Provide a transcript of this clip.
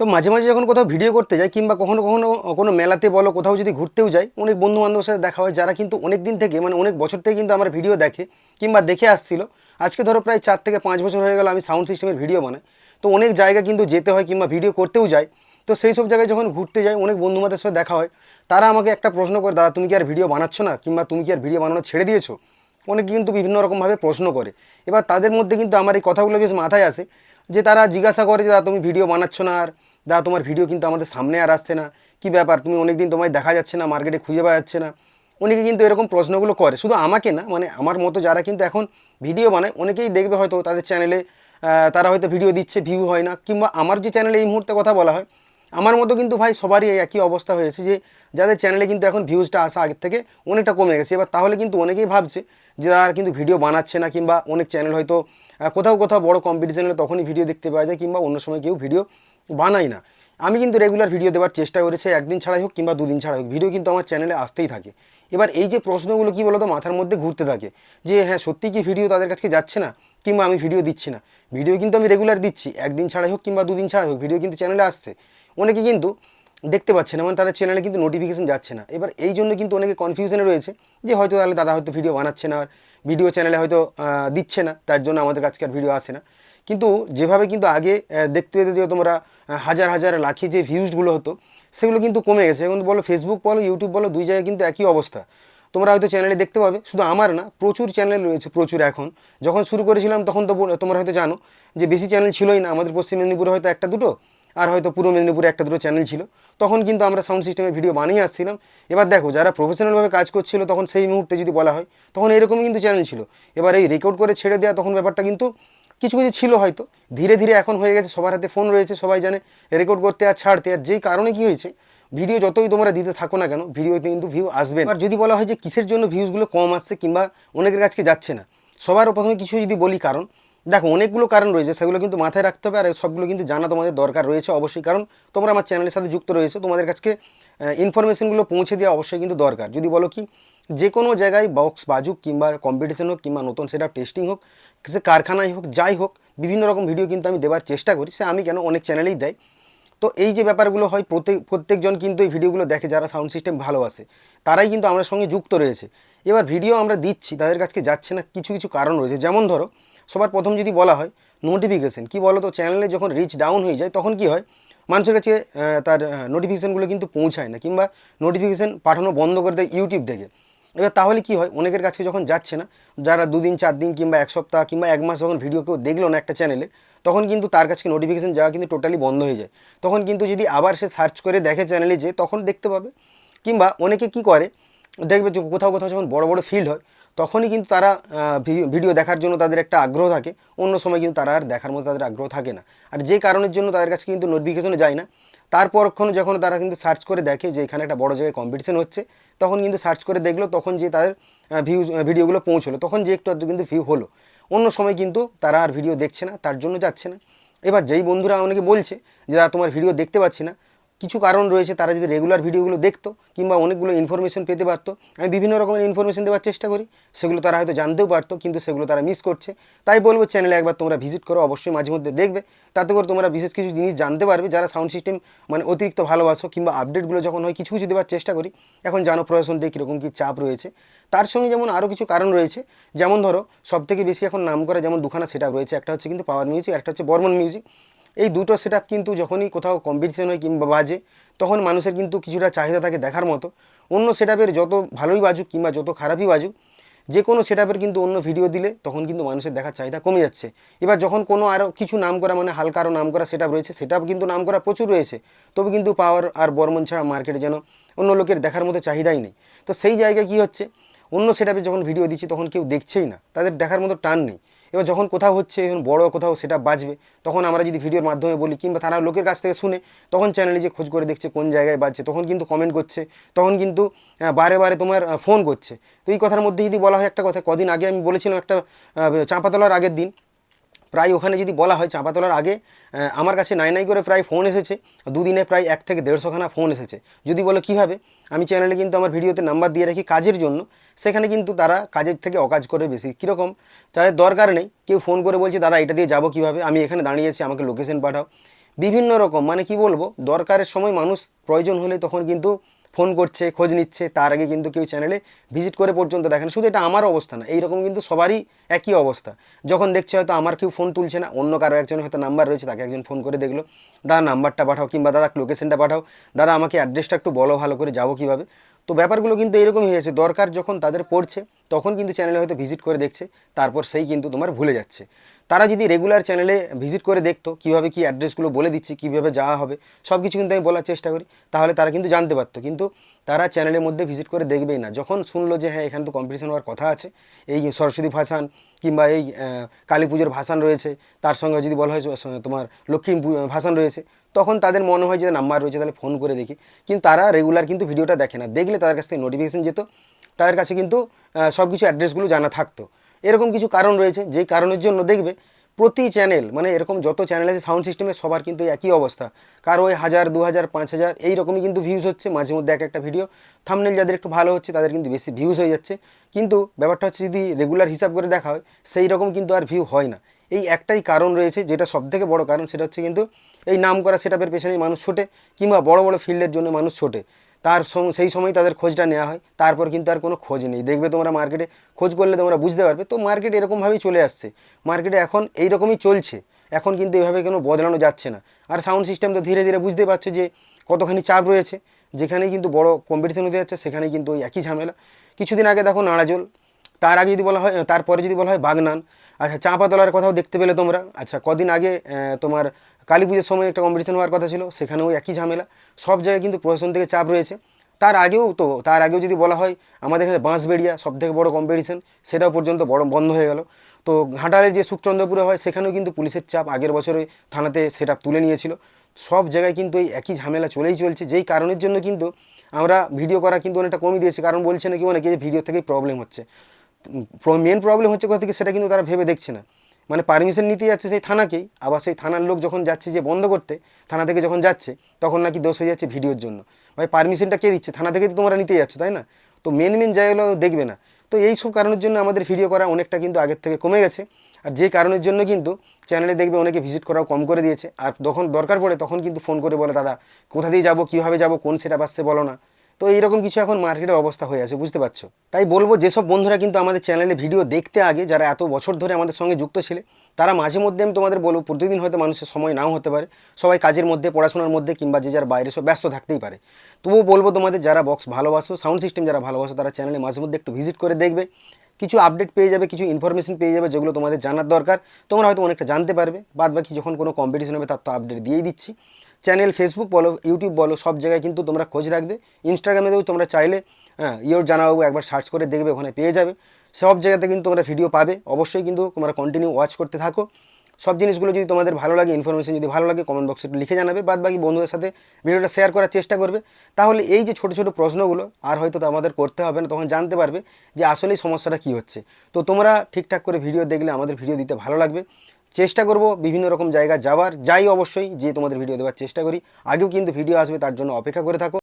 তো মাঝে মাঝে যখন কোথাও ভিডিও করতে যাই কিংবা কখনো কখনো কোনো মেলাতে বলো, কোথাও যদি ঘুরতেও যাই, অনেক বন্ধু বান্ধবের সাথে দেখা হয়, যারা কিন্তু অনেক দিন থেকে মানে অনেক বছর থেকে কিন্তু আমার ভিডিও দেখে কিংবা দেখে আসছিল। আজকে ধরো প্রায় চার থেকে পাঁচ বছর হয়ে গেল আমি সাউন্ড সিস্টেমের ভিডিও বানাই। তো অনেক জায়গা কিন্তু যেতে হয় কিংবা ভিডিও করতেও যাই। তো সেই সব জায়গায় যখন ঘুরতে যাই, অনেক বন্ধু বান্ধবের সাথে দেখা হয়, তারা আমাকে একটা প্রশ্ন করে, দাদা, তুমি কি আর ভিডিও বানাচ্ছ না? কিংবা তুমি কি আর ভিডিও বানানো ছেড়ে দিয়েছ? অনেকে কিন্তু বিভিন্ন রকমভাবে প্রশ্ন করে। এবার তাদের মধ্যে কিন্তু আমার এই কথাগুলো বেশ মাথায় আসে যে তারা জিজ্ঞাসা করে যে, দাদা, তুমি ভিডিও বানাচ্ছ না আর? দাদা তোমার ভিডিও কিন্তু আমাদের সামনে আর আসছে না। কি ব্যাপার? তুমি অনেকদিন তোমায় দেখা যাচ্ছে না মার্কেটে খুঁজে পাওয়া যাচ্ছে না। অনেকে কিন্তু এরকম প্রশ্নগুলো করে। শুধু আমাকে না মানে আমার মতো যারা কিন্তু এখন ভিডিও বানায়, অনেকেই দেখবে হয়তো তাদের চ্যানেলে তারা হয়তো ভিডিও দিচ্ছে ভিউ হয় না, কিংবা আমার যে চ্যানেলে এই মুহূর্তে কথা বলা হয়, আমার মতো কিন্তু ভাই সবারই একই অবস্থা হয়েছে যে, যাদের চ্যানেলে কিন্তু এখন ভিউজটা আসা আগের থেকে অনেকটা কমে গেছে। এবার তাহলে কিন্তু অনেকেই ভাবছে যে তারা কিন্তু ভিডিও বানাচ্ছে না, কিংবা অনেক চ্যানেল হয়তো কোথাও কোথাও বড় কম্পিটিশন হলে তখনই ভিডিও দেখতে পাওয়া যায়, কিংবা অন্য সময় কেউ ভিডিও বানায় না। আমি কিন্তু রেগুলার ভিডিও দেওয়ার চেষ্টা করেছি, একদিন ছাড়াই হোক কিংবা দুদিন ছাড়াই হোক ভিডিও কিন্তু আমার চ্যানেলে আসতেই থাকে। এবার এই যে প্রশ্নগুলো কী বলতো, মাথার মধ্যে ঘুরতে থাকে যে হ্যাঁ সত্যি কি ভিডিও তাদের কাছে যাচ্ছে না, কিংবা আমি ভিডিও দিচ্ছি না? ভিডিও কিন্তু আমি রেগুলার দিচ্ছি, একদিন ছাড়াই হোক কিংবা দুদিন ছাড়াই হোক ভিডিও কিন্তু চ্যানেলে আসছে। অনেকে কিন্তু দেখতে পাচ্ছে না মানে তাদের চ্যানেলে কিন্তু নোটিফিকেশন যাচ্ছে না। এবার এই জন্য কিন্তু অনেকে কনফিউশনে রয়েছে যে হয়তো তাহলে দাদা হয়তো ভিডিও বানাচ্ছে না আর ভিডিও চ্যানেলে হয়তো দিচ্ছে না, তার জন্য আমাদের কাছে আর ভিডিও আসে না। কিন্তু যেভাবে কিন্তু আগে দেখতে পেতে যে তোমরা হাজার হাজার লাখি যে ভিউজগুলো হতো, সেগুলো কিন্তু কমে গেছে। এখন বলো ফেসবুক বলো ইউটিউব বলো, দুই জায়গায় কিন্তু একই অবস্থা। তোমরা হয়তো চ্যানেলে দেখতে পাবে, শুধু আমার না, প্রচুর চ্যানেল রয়েছে, প্রচুর এখন। যখন শুরু করেছিলাম, তখন তো তোমরা হয়তো জানো যে বেশি চ্যানেল ছিলই না। আমাদের পশ্চিম মেদিনীপুরে হয়তো একটা, দুটো আর হয়তো পূর্ব মেদিনীপুরে একটা দুটো চ্যানেল ছিল। তখন কিন্তু আমরা সাউন্ড সিস্টেমে ভিডিও বানিয়ে আসছিলাম। এবার দেখো, যারা প্রফেশনালভাবে কাজ করছিল, তখন সেই মুহূর্তে যদি বলা হয়, তখন এরকমই কিন্তু চ্যানেল ছিল। এবার এই রেকর্ড করে ছেড়ে দেওয়া তখন ব্যাপারটা কিন্তু কিছু কিছু ছিল হয়তো। ধীরে ধীরে এখন হয়ে গেছে, সবার হাতে ফোন রয়েছে, সবাই জানে রেকর্ড করতে আর ছাড়তে। আর যেই কারণে কি হয়েছে ভিডিও যতই তোমরা দিতে থাকো না কেন ভিডিওতে কিন্তু ভিউ আসবে। আর যদি বলা হয় যে কিসের জন্য ভিউজগুলো কম আসছে কিংবা অনেকের কাছে যাচ্ছে না, সবার প্রথমে কিছু যদি বলি কারণ দেখো, অনেকগুলো কারণ রয়েছে, সেগুলো কিন্তু মাথায় রাখতে হবে, আর সবগুলো কিন্তু জানা তোমাদের দরকার রয়েছে অবশ্যই, কারণ তোমরা আমার চ্যানেলের সাথে যুক্ত রয়েছে, তোমাদের কাছে ইনফরমেশনগুলো পৌঁছে দেওয়া অবশ্যই কিন্তু দরকার। যদি বলো কি, যে কোনো জায়গায় বক্স বাজুক কিংবা কম্পিটিশন হোক কিংবা নতুন সেটা টেস্টিং হোক, সে কারখানায় হোক, যাই হোক, বিভিন্ন রকম ভিডিও কিন্তু আমি দেওয়ার চেষ্টা করি, সে আমি কেন অনেক চ্যানেলেই দেয় তো এই যে ব্যাপারগুলো হয়, প্রত্যেক, প্রত্যেকজন কিন্তু এই ভিডিওগুলো দেখে, যারা সাউন্ড সিস্টেম ভালোবাসে তারাই কিন্তু আমার সঙ্গে যুক্ত রয়েছে। এবার ভিডিও আমরা দিচ্ছি, তাদের কাছে যাচ্ছে না, কিছু কিছু কারণ রয়েছে। যেমন ধরো সবার প্রথম যদি বলা হয় নোটিফিকেশন কি বলো তো চ্যানেলে যখন রিচ ডাউন হয়ে যায়, তখন কি হয়? মানুষের কাছে তার নোটিফিকেশানগুলো কিন্তু পৌঁছায় না, কিংবা নোটিফিকেশান পাঠানো বন্ধ করে দেয় ইউটিউব থেকে এবার তাহলে কি হয়? অনেকের কাছে যখন যাচ্ছে না, যারা দুদিন, চার দিন, কিংবা এক সপ্তাহ, কিংবা এক মাস যখন ভিডিও কেউ দেখল না একটা চ্যানেলে তখন কিন্তু তার কাছে নোটিফিকেশান যাওয়া কিন্তু টোটালি বন্ধ হয়ে যায়। তখন কিন্তু যদি আবার সে সার্চ করে দেখে চ্যানেলে যে তখন দেখতে পাবে। কিংবা অনেকে কি করে? দেখবে যে কোথাও কোথাও যখন বড় বড় ফিল্ড হয় তখনই কিন্তু তারা ভিডিও দেখার জন্য তাদের একটা আগ্রহ থাকে। অন্য সময় কিন্তু তারা আর দেখার মতো তাদের আগ্রহ থাকে না। আর যে কারণের জন্য তাদের কাছে কিন্তু নোটিফিকেশনে যায় না। তারপরক্ষণ যখন তারা কিন্তু সার্চ করে দেখে যে এখানে একটা বড় জায়গায় কম্পিটিশন হচ্ছে, তখন কিন্তু সার্চ করে দেখল, তখন যে তাদের ভিউজ ভিডিওগুলো পৌঁছলো, তখন যে একটু আধটু কিন্তু ভিউ হলো। অন্য সময় কিন্তু তারা আর ভিডিও দেখছে না, তার জন্য যাচ্ছে না। এবার যেই বন্ধুরা অনেকে বলছে যে তোমার ভিডিও দেখতে পাচ্ছি না। কিছু কারণ রয়েছে, তারা যদি রেগুলার ভিডিওগুলো দেখতো কিংবা অনেকগুলো ইনফরমেশন পেতে পারতো, আমি বিভিন্ন রকমের ইনফরমেশন দেওয়ার চেষ্টা করি, সেগুলো তারা হয়তো জানতেও পারতো, কিন্তু সেগুলো তারা মিস করছে। তাই বলব চ্যানেলে একবার তোমরা ভিজিট করো, অবশ্যই মাঝে মধ্যে দেখবে। তাতে করে তোমরা বিশেষ কিছু জিনিস জানতে পারবে, যারা সাউন্ড সিস্টেম মানে অতিরিক্ত ভালোবাসো কিংবা আপডেটগুলো যখন হয় কিছু কিছু দেওয়ার চেষ্টা করি, এখন জানো প্রশাসন দিয়ে কীরকম কী চাপ রয়েছে। তার সঙ্গে যেমন আরও কিছু কারণ রয়েছে, যেমন ধরো সব থেকে বেশি এখন নাম করা যেমন দুখানা সেট রয়েছে, একটা হচ্ছে কিন্তু পাওয়ার মিউজিক একটা হচ্ছে বর্মন মিউজিক এই দুটো সেট কিন্তু যখনই কোথাও কম্পিটিশন হয় কিংবা বাজে, তখন মানুষের কিন্তু কিছুটা চাহিদা থাকে দেখার মতো। অন্য সেট যত ভালোই বাজুক কিংবা যত খারাপই বাজুক যে কোনো সেট কিন্তু অন্য ভিডিও দিলে তখন কিন্তু মানুষের দেখার চাহিদা কমে যাচ্ছে। এবার যখন কোনো আরও কিছু নাম করা মানে হালকা আরও নাম করা সেট রয়েছে সেটা কিন্তু নাম করা প্রচুর রয়েছে, তবে কিন্তু পাওয়ার আর বর্মন ছাড়া মার্কেটে যেন অন্য লোকের দেখার মতো চাহিদাই নেই। তো সেই জায়গায় কী হচ্ছে? অন্য সেটআপে যখন ভিডিও দিচ্ছি তখন কেউ দেখছেই না, তাদের দেখার মতো টান নেই। এবার যখন কোথাও হচ্ছে, এখন বড় কোথাও সেটা বাজবে, তখন আমরা যদি ভিডিওর মাধ্যমে বলি কিংবা তারা লোকের কাছ থেকে শুনে, তখন চ্যানেলে যে খোঁজ করে দেখছে কোন জায়গায় বাজছে, তখন কিন্তু কমেন্ট করছে, তখন কিন্তু বারে বারে তোমার ফোন করছে। তো এই কথার মধ্যে যদি বলা হয় একটা কথা, কদিন আগে আমি বলেছিলাম একটা চাঁপাতলার আগের দিন প্রায় ওখানে যদি বলা হয় চাপা তোলার আগে আমার কাছে নাই নাই করে প্রায় ফোন এসেছে। দুদিনে প্রায় এক থেকে দেড়শোখানা ফোন এসেছে। যদি বলো কীভাবে, আমি চ্যানেলে কিন্তু আমার ভিডিওতে নাম্বার দিয়ে রাখি কাজের জন্য। সেখানে কিন্তু তারা কাজের থেকে অকাজ করে বেশি। কীরকম? তাদের দরকার নেই। কেউ ফোন করে বলছে, দাদা, এটা দিয়ে যাব কীভাবে? আমি এখানে দাঁড়িয়েছি আমাকে লোকেশন পাঠাও। বিভিন্ন রকম। মানে কি বলব? দরকারের সময় মানুষ প্রয়োজন হলে তখন কিন্তু ফোন করছে, খোঁজ নিচ্ছে, তার আগে কিন্তু কেউ চ্যানেলে ভিজিট করে পর্যন্ত দেখে না। শুধু এটা আমার অবস্থা না, এইরকম কিন্তু সবারই একই অবস্থা। যখন দেখছে হয়তো আমার কেউ ফোন তুলছে না, অন্য কারও একজন হয়তো নাম্বার রয়েছে, তাকে একজন ফোন করে দেখল দাদা নাম্বারটা পাঠাও, কিংবা দাদা লোকেশনটা পাঠাও দাদা আমাকে অ্যাড্রেসটা একটু বলো ভালো করে, যাব কীভাবে? তো ব্যাপারগুলো কিন্তু এরকমই হয়েছে দরকার যখন তাদের পড়ছে, তখন কিন্তু চ্যানেলে হয়তো ভিজিট করে দেখছে, তারপর সেই কিন্তু তোমার ভুলে যাচ্ছে। তারা যদি রেগুলার চ্যানেলে ভিজিট করে দেখতো, কীভাবে কী অ্যাড্রেসগুলো বলে দিচ্ছি, কীভাবে যাওয়া হবে সব কিছু কিন্তু আমি বলার চেষ্টা করি, তাহলে তারা কিন্তু জানতে পারতো। কিন্তু তারা চ্যানেলের মধ্যে ভিজিট করে দেখবেই না। যখন শুনলো যে হ্যাঁ এখানে তো কম্পিটিশন হওয়ার কথা আছে, এই সরস্বতী ভাসান কিংবা এই কালী পুজোর ভাসান রয়েছে, তার সঙ্গে যদি বলা হয় তোমার লক্ষ্মী ভাসান রয়েছে তখন তাদের মনে হয় যে নাম্বার রয়েছে, তাহলে ফোন করে দেখি। কিন্তু তারা রেগুলার কিন্তু ভিডিওটা দেখে না। দেখলে তাদের কাছ থেকে নোটিফিকেশন যেত, তাদের কাছে কিন্তু সব কিছু অ্যাড্রেসগুলো জানা থাকতো। এরকম কিছু কারণ রয়েছে, যেই কারণের জন্য দেখবে প্রতি চ্যানেল মানে এরকম যত চ্যানেল আছে সাউন্ড সিস্টেমে সবার কিন্তু একই অবস্থা। কারও ওই হাজার, দু হাজার, পাঁচ হাজার এই রকমই কিন্তু ভিউজ হচ্ছে। মাঝে মধ্যে এক একটা ভিডিও থামনেল যাদের একটু ভালো হচ্ছে, তাদের কিন্তু বেশি ভিউজ হয়ে যাচ্ছে। কিন্তু ব্যাপারটা হচ্ছে, যদি রেগুলার হিসাব করে দেখা হয় সেই রকম কিন্তু আর ভিউ হয় না। এই একটাই কারণ রয়েছে যেটা সবথেকে বড় কারণ, সেটা হচ্ছে কিন্তু এই নাম করা সেটআপের পেছনেই মানুষ ছোটে কিংবা বড় বড় ফিল্ডের জন্য মানুষ ছোটে। তার সেই সময় তাদের খোঁজটা নেওয়া হয়। তারপর কিন্তু আর কোনো খোঁজ নেই। দেখবে তোমরা মার্কেটে খোঁজ করলে তোমরা বুঝতে পারবে। তো মার্কেট এরকমভাবেই চলে আসছে। মার্কেটে এখন এই রকমই চলছে। এখন কিন্তু এভাবে কোনো বদলানো যাচ্ছে না। আর সাউন্ড সিস্টেম তো ধীরে ধীরে বুঝতে পারছ যে কতখানি চাপ রয়েছে। যেখানে কিন্তু বড় কম্পিটিশন হতে যাচ্ছে সেখানে কিন্তু ওই একই ঝামেলা। কিছুদিন আগে দেখো নাড়াজোল। তার আগে যদি বলা হয়, তারপরে যদি বলা হয় বাগনান। আচ্ছা চাঁপাতলার কথাও দেখতে পেলে তোমরা। আচ্ছা কদিন আগে তোমার কালী পুজোর সময় একটা কম্পিটিশন হওয়ার কথা ছিল, সেখানেও একই ঝামেলা। সব জায়গায় কিন্তু প্রশাসন থেকে চাপ রয়েছে। তার আগেও তো, তার আগেও যদি বলা হয়, আমাদের এখানে বাঁশবেড়িয়া সব থেকে বড়ো কম্পিটিশন সেটাও পর্যন্ত বড় বন্ধ হয়ে গেল। তো ঘাটালের যে সুখচন্দ্রপুরে হয়, সেখানেও কিন্তু পুলিশের চাপ আগের বছরে থানাতে সেটা তুলে নিয়েছিল। সব জায়গায় কিন্তু এই একই ঝামেলা চলেই চলছে, যেই কারণের জন্য কিন্তু আমরা ভিডিও করা কিন্তু অনেকটা কমিয়ে দিয়েছি। কারণ বলছে নাকি অনেকে যে ভিডিও থেকেই প্রবলেম হচ্ছে। মেন প্রবলেম হচ্ছে কোথা থেকে সেটা কিন্তু তারা ভেবে দেখছে না। মানে পারমিশন নিতে যাচ্ছে সেই থানাকেই, আবার সেই থানার লোক যখন যাচ্ছে যে বন্ধ করতে, থানা থেকে যখন যাচ্ছে, তখন নাকি দোষ হয়ে যাচ্ছে ভিডিওর জন্য। ভাই পারমিশনটা কে দিচ্ছে? থানা থেকে তো তোমরা নিতে যাচ্ছ, তাই না? তো মেন মেন জায়গাগুলো দেখবে না। তো এই সব কারণের জন্য আমাদের ভিডিও করা অনেকটা কিন্তু আগের থেকে কমে গেছে। আর যে কারণের জন্য কিন্তু চ্যানেলে দেখবে অনেকে ভিজিট করাও কম করে দিয়েছে। আর যখন দরকার পড়ে, তখন কিন্তু ফোন করে বলে, দাদা, কোথা দিয়ে যাব? কীভাবে যাব? কোন সেটা আসছে? বলো না। তো এইরকম কিছু এখন মার্কেটের অবস্থা হয়ে আছে, বুঝতে পারছ? তাই বলব যেসব বন্ধুরা কিন্তু আমাদের চ্যানেলে ভিডিও দেখতে আগে, যারা এত বছর ধরে আমাদের সঙ্গে যুক্ত ছিলে, তারা মাঝে মধ্যে আমি তোমাদের বলব, প্রতিদিন হয়তো মানুষের সময় নাও হতে পারে, সবাই কাজের মধ্যে, পড়াশোনার মধ্যে, কিংবা যে যার বাইরে সব ব্যস্ত থাকতেই পারে। তবুও বলব তোমাদের, যারা বক্স ভালোবাসো সাউন্ড সিস্টেম যারা ভালোবাসো, তারা চ্যানেলে মাঝে মধ্যে একটু ভিজিট করে দেখবে। কিছু আপডেট পেয়ে যাবে, কিছু ইনফরমেশন পেয়ে যাবে, যেগুলো তোমাদের জানার দরকার। তোমরা হয়তো অনেকটা জানতে পারবে বাদ বাকি যখন কোনো কম্পিটিশন হবে, তার তো আপডেট দিয়েই দিচ্ছি। চ্যানেল ফেসবুক বলো ইউটিউব বলো, সব জায়গায় কিন্তু তোমরা খোঁজ রাখবে। ইনস্টাগ্রামেতেও তোমরা চাইলে হ্যাঁ ইয়োর জানাবাবু একবার সার্চ করে দেখবে, ওখানে পেয়ে যাবে। সব জায়গাতে কিন্তু তোমরা ভিডিও পাবে। অবশ্যই কিন্তু তোমরা কন্টিনিউ ওয়াচ করতে থাকো। সব জিনিসগুলো যদি তোমাদের ভালো লাগে ইনফরমেশন যদি ভালো লাগে কমেন্ট বক্সে লিখে জানাবে। বাদ বাকি বন্ধুদের সাথে ভিডিওটা শেয়ার করার চেষ্টা করবে। তাহলে এই যে ছোটো ছোটো প্রশ্নগুলো, আর হয়তো তো আমাদের করতে হবে না, তখন জানতে পারবে যে আসলেই সমস্যাটা কী হচ্ছে। তো তোমরা ঠিকঠাক করে ভিডিও দেখলে আমাদের ভিডিও দিতে ভালো লাগবে। চেষ্টা করব বিভিন্ন রকম জায়গা যাওয়ার। যাই অবশ্যই যে তোমাদের ভিডিও দেওয়ার চেষ্টা করি। আগেও কিন্তু ভিডিও আসবে, তার জন্য অপেক্ষা করে থাকো।